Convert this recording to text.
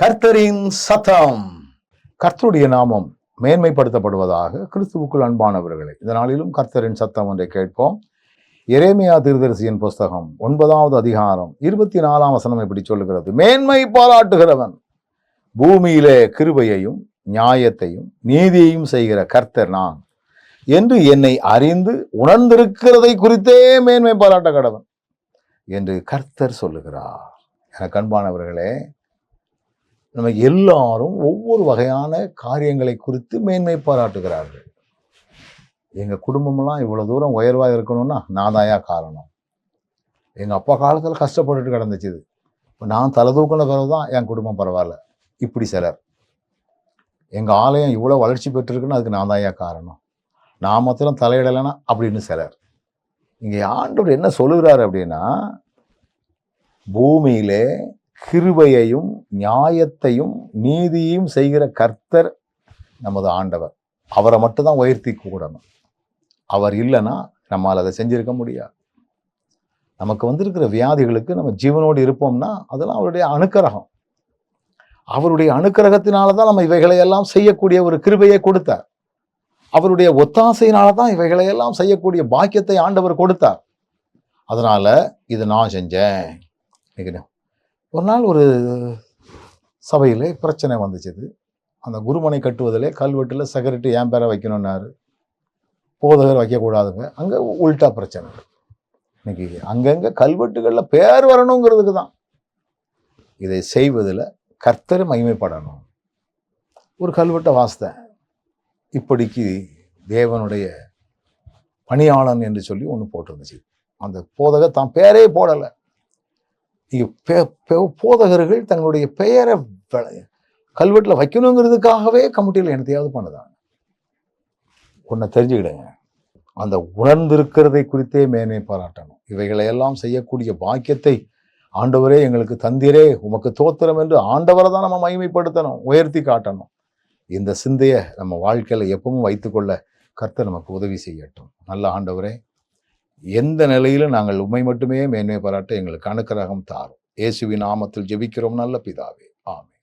கர்த்தரின் சத்தம். கர்த்தருடைய நாமம் மேன்மைப்படுத்தப்படுவதாக கிறிஸ்துவுக்குள் அன்பானவர்களே இந்த நாளிலும் கர்த்தரின் சத்தம் ஒன்றை கேட்போம். எரேமியா திருதரிசியின் புஸ்தகம் ஒன்பதாவது அதிகாரம் இருபத்தி நாலாம் வசனம் இப்படி சொல்லுகிறது. மேன்மை பாராட்டுகிறவன் பூமியிலே கிருபையையும் நியாயத்தையும் நீதியையும் செய்கிற கர்த்தர் நான் என்று என்னை அறிந்து உணர்ந்திருக்கிறதை குறித்தே மேன்மை பாராட்ட கடவன் என்று கர்த்தர் சொல்லுகிறார். எனக்கு அன்பானவர்களே நம்ம எல்லாரும் ஒவ்வொரு வகையான காரியங்களை குறித்து மேன்மை பாராட்டுகிறார்கள். எங்கள் குடும்பமெல்லாம் இவ்வளோ தூரம் உயர்வாக இருக்கணும்னா நான் தாயா காரணம். எங்கள் அப்பா காலத்தில் கஷ்டப்பட்டுட்டு கிடந்துச்சு இது. இப்போ நான் தலை தூக்கின பிறகு தான் என் குடும்பம் பரவாயில்ல. இப்படி சிலர். எங்கள் ஆலயம் இவ்வளோ வளர்ச்சி பெற்றிருக்குன்னு அதுக்கு நான் தாயா காரணம். நான் மாத்திரம் தலையிடலைன்னா அப்படின்னு சிலர். இங்கே ஆண்டவர் என்ன சொல்லுகிறாரு அப்படின்னா பூமியிலே கிருபையையும் நியாயத்தையும் நீதியையும் செய்கிற கர்த்தர் நமது ஆண்டவர். அவரை மட்டும்தான் உயர்த்தி கூடணும். அவர் இல்லைன்னா நம்மால் அதை செஞ்சிருக்க முடியாது. நமக்கு வந்திருக்கிற வியாதிகளுக்கு நம்ம ஜீவனோடு இருப்போம்னா அதெல்லாம் அவருடைய அனுக்கிரகம். அவருடைய அனுக்கிரகத்தினால தான் நம்ம இவைகளை எல்லாம் செய்யக்கூடிய ஒரு கிருபையை கொடுத்தார். அவருடைய ஒத்தாசையினால தான் இவைகளை எல்லாம் செய்யக்கூடிய பாக்கியத்தை ஆண்டவர் கொடுத்தார். அதனால இது நான் செஞ்சேன். இன்னைக்கு ஒரு நாள் ஒரு சபையில் பிரச்சனை வந்துச்சுது. அந்த குருமனை கட்டுவதிலே கல்வெட்டில் செக்ரட்டரி ஏன் பேரை வைக்கணும்னாரு. போதகர் வைக்கக்கூடாதுங்க. அங்கே உல்ட்டா பிரச்சனை. இன்னைக்கு அங்கங்கே கல்வெட்டுகளில் பேர் வரணுங்கிறதுக்கு தான். இதை செய்வதில் கர்த்தர் மகிமைப்படணும். ஒரு கல்வெட்டை வாசித்தேன். இப்படிக்கு தேவனுடைய பணியாளன் என்று சொல்லி ஒன்று போட்டிருந்துச்சு. அந்த போதகர் தான் பேரே போடலை. போதகர்கள் தங்களுடைய பெயரை கல்வெட்டில் வைக்கணுங்கிறதுக்காகவே கமிட்டியில் என்னத்தையாவது பண்ணுதாங்க. ஒன்றை தெரிஞ்சுக்கிடுங்க. அந்த உணர்ந்திருக்கிறதை குறித்தே மேன்மை பாராட்டணும். இவைகளை எல்லாம் செய்யக்கூடிய பாக்கியத்தை ஆண்டவரே எங்களுக்கு தந்திரே. உமக்கு தோத்திரம் என்று ஆண்டவரை தான் நம்ம மகிமைப்படுத்தணும் உயர்த்தி காட்டணும். இந்த சிந்தையை நம்ம வாழ்க்கையில் எப்பவும் வைத்துக்கொள்ள கர்த்தர் நமக்கு உதவி செய்யட்டும். நல்ல ஆண்டவரே எந்த நிலையிலும் நாங்கள் உண்மை மட்டுமே மேன்மை பாராட்ட எங்களுக்கு அனுக்கிரகம் தாரும். இயேசுவின் நாமத்தில் ஜெபிக்கிறோம் நல்ல பிதாவே. ஆமே